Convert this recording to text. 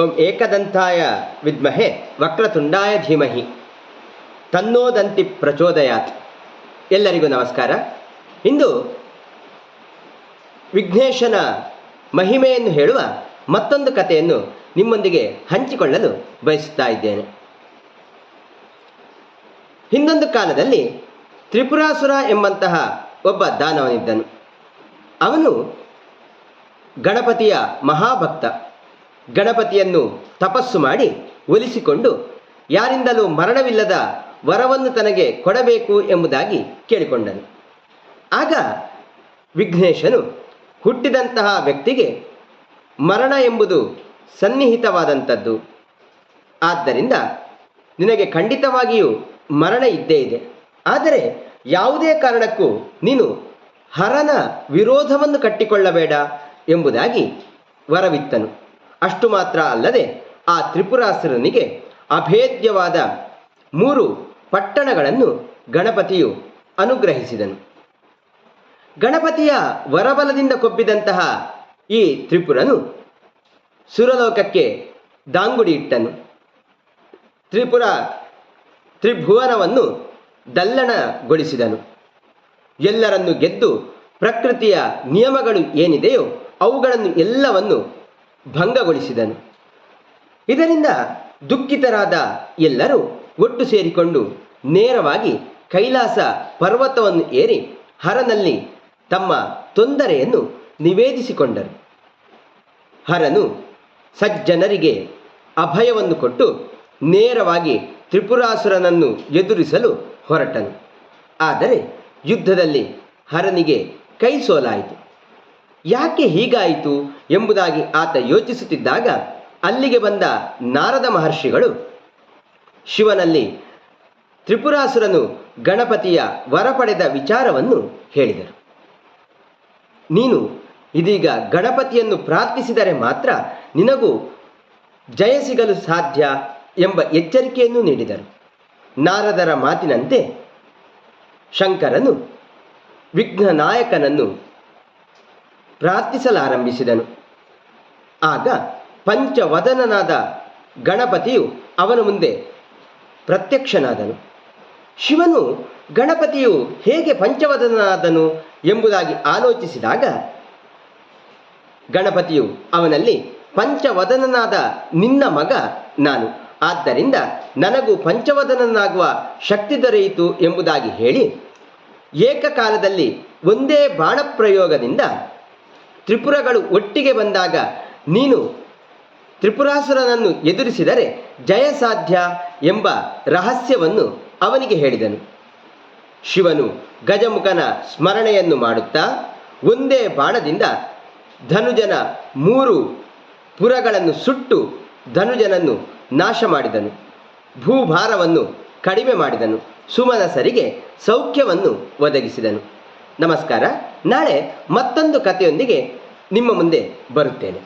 ಓಂ ಏಕದಂತಾಯ ವಿದ್ಮಹೆ ವಕ್ರತುಂಡಾಯ ಧೀಮಹಿ. ತನ್ನೋದಂತಿ ಪ್ರಚೋದಯಾತ್. ಎಲ್ಲರಿಗೂ ನಮಸ್ಕಾರ. ಇಂದು ವಿಘ್ನೇಶನ ಮಹಿಮೆಯನ್ನು ಹೇಳುವ ಮತ್ತೊಂದು ಕಥೆಯನ್ನು ನಿಮ್ಮೊಂದಿಗೆ ಹಂಚಿಕೊಳ್ಳಲು ಬಯಸುತ್ತಾ ಇದ್ದೇನೆ. ಹಿಂದೊಂದು ಕಾಲದಲ್ಲಿ ತ್ರಿಪುರಾಸುರ ಎಂಬಂತಹ ಒಬ್ಬ ದಾನವನಿದ್ದನು. ಅವನು ಗಣಪತಿಯ ಮಹಾಭಕ್ತ. ಗಣಪತಿಯನ್ನು ತಪಸ್ಸು ಮಾಡಿ ಒಲಿಸಿಕೊಂಡು ಯಾರಿಂದಲೂ ಮರಣವಿಲ್ಲದ ವರವನ್ನು ತನಗೆ ಕೊಡಬೇಕು ಎಂಬುದಾಗಿ ಕೇಳಿಕೊಂಡನು. ಆಗ ವಿಘ್ನೇಶನು ಹುಟ್ಟಿದಂತಹ ವ್ಯಕ್ತಿಗೆ ಮರಣ ಎಂಬುದು ಸನ್ನಿಹಿತವಾದಂಥದ್ದು. ಆದ್ದರಿಂದ ನಿನಗೆ ಖಂಡಿತವಾಗಿಯೂ ಮರಣ ಇದ್ದೇ ಇದೆ. ಆದರೆ ಯಾವುದೇ ಕಾರಣಕ್ಕೂ ನೀನು ಹರನ ವಿರೋಧವನ್ನು ಕಟ್ಟಿಕೊಳ್ಳಬೇಡ ಎಂಬುದಾಗಿ ವರವಿತ್ತನು. ಅಷ್ಟು ಮಾತ್ರ ಅಲ್ಲದೆ ಆ ತ್ರಿಪುರಾಸುರನಿಗೆ ಅಭೇದ್ಯವಾದ ಮೂರು ಪಟ್ಟಣಗಳನ್ನು ಗಣಪತಿಯು ಅನುಗ್ರಹಿಸಿದನು. ಗಣಪತಿಯ ವರಬಲದಿಂದ ಕೊಬ್ಬಿದಂತಹ ಈ ತ್ರಿಪುರನು ಸುರಲೋಕಕ್ಕೆ ದಾಂಗುಡಿ ಇಟ್ಟನು. ತ್ರಿಪುರ ತ್ರಿಭುವನವನ್ನು ದಲ್ಲಣಗೊಳಿಸಿದನು. ಎಲ್ಲರನ್ನು ಗೆದ್ದು ಪ್ರಕೃತಿಯ ನಿಯಮಗಳು ಏನಿದೆಯೋ ಅವುಗಳನ್ನು ಎಲ್ಲವನ್ನು ಭಂಗಗೊಳಿಸಿದನು. ಇದರಿಂದ ದುಃಖಿತರಾದ ಎಲ್ಲರೂ ಒಟ್ಟು ಸೇರಿಕೊಂಡು ನೇರವಾಗಿ ಕೈಲಾಸ ಪರ್ವತವನ್ನು ಏರಿ ಹರನಲ್ಲಿ ತಮ್ಮ ತೊಂದರೆಯನ್ನು ನಿವೇದಿಸಿಕೊಂಡರು. ಹರನು ಸಜ್ಜನರಿಗೆ ಅಭಯವನ್ನು ಕೊಟ್ಟು ನೇರವಾಗಿ ತ್ರಿಪುರಾಸುರನನ್ನು ಎದುರಿಸಲು ಹೊರಟನು. ಆದರೆ ಯುದ್ಧದಲ್ಲಿ ಹರನಿಗೆ ಕೈ ಸೋಲಾಯಿತು. ಯಾಕೆ ಹೀಗಾಯಿತು ಎಂಬುದಾಗಿ ಆತ ಯೋಚಿಸುತ್ತಿದ್ದಾಗ ಅಲ್ಲಿಗೆ ಬಂದ ನಾರದ ಮಹರ್ಷಿಗಳು ಶಿವನಲ್ಲಿ ತ್ರಿಪುರಾಸುರನು ಗಣಪತಿಯ ವರ ಪಡೆದ ವಿಚಾರವನ್ನು ಹೇಳಿದರು. ನೀನು ಇದೀಗ ಗಣಪತಿಯನ್ನು ಪ್ರಾರ್ಥಿಸಿದರೆ ಮಾತ್ರ ನಿನಗೂ ಜಯ ಸಿಗಲು ಸಾಧ್ಯ ಎಂಬ ಎಚ್ಚರಿಕೆಯನ್ನು ನೀಡಿದರು. ನಾರದರ ಮಾತಿನಂತೆ ಶಂಕರನು ವಿಘ್ನ ನಾಯಕನನ್ನು ಪ್ರಾರ್ಥಿಸಲಾರಂಭಿಸಿದನು. ಆಗ ಪಂಚವದನನಾದ ಗಣಪತಿಯು ಅವನ ಮುಂದೆ ಪ್ರತ್ಯಕ್ಷನಾದನು. ಶಿವನು ಗಣಪತಿಯು ಹೇಗೆ ಪಂಚವದನಾದನು ಎಂಬುದಾಗಿ ಆಲೋಚಿಸಿದಾಗ ಗಣಪತಿಯು ಅವನಲ್ಲಿ, ಪಂಚವದನನಾದ ನಿನ್ನ ಮಗ ನಾನು, ಆದ್ದರಿಂದ ನನಗೂ ಪಂಚವದನನಾಗುವ ಶಕ್ತಿ ದೊರೆಯಿತು ಎಂಬುದಾಗಿ ಹೇಳಿ ಏಕಕಾಲದಲ್ಲಿ ಒಂದೇ ಬಾಣಪ್ರಯೋಗದಿಂದ ತ್ರಿಪುರಗಳು ಒಟ್ಟಿಗೆ ಬಂದಾಗ ನೀನು ತ್ರಿಪುರಾಸುರನನ್ನು ಎದುರಿಸಿದರೆ ಜಯ ಸಾಧ್ಯ ಎಂಬ ರಹಸ್ಯವನ್ನು ಅವನಿಗೆ ಹೇಳಿದನು. ಶಿವನು ಗಜಮುಖನ ಸ್ಮರಣೆಯನ್ನು ಮಾಡುತ್ತಾ ಒಂದೇ ಬಾಣದಿಂದ ಧನುಜನ ಮೂರು ಪುರಗಳನ್ನು ಸುಟ್ಟು ಧನುಜನನ್ನು ನಾಶ ಮಾಡಿದನು ಭೂಭಾರವನ್ನು ಕಡಿಮೆ ಮಾಡಿದನು. ಸುಮನಸರಿಗೆ ಸೌಖ್ಯವನ್ನು ಒದಗಿಸಿದನು. ನಮಸ್ಕಾರ. ನಾಳೆ ಮತ್ತೊಂದು ಕಥೆಯೊಂದಿಗೆ ನಿಮ್ಮ ಮುಂದೆ ಬರುತ್ತೇನೆ.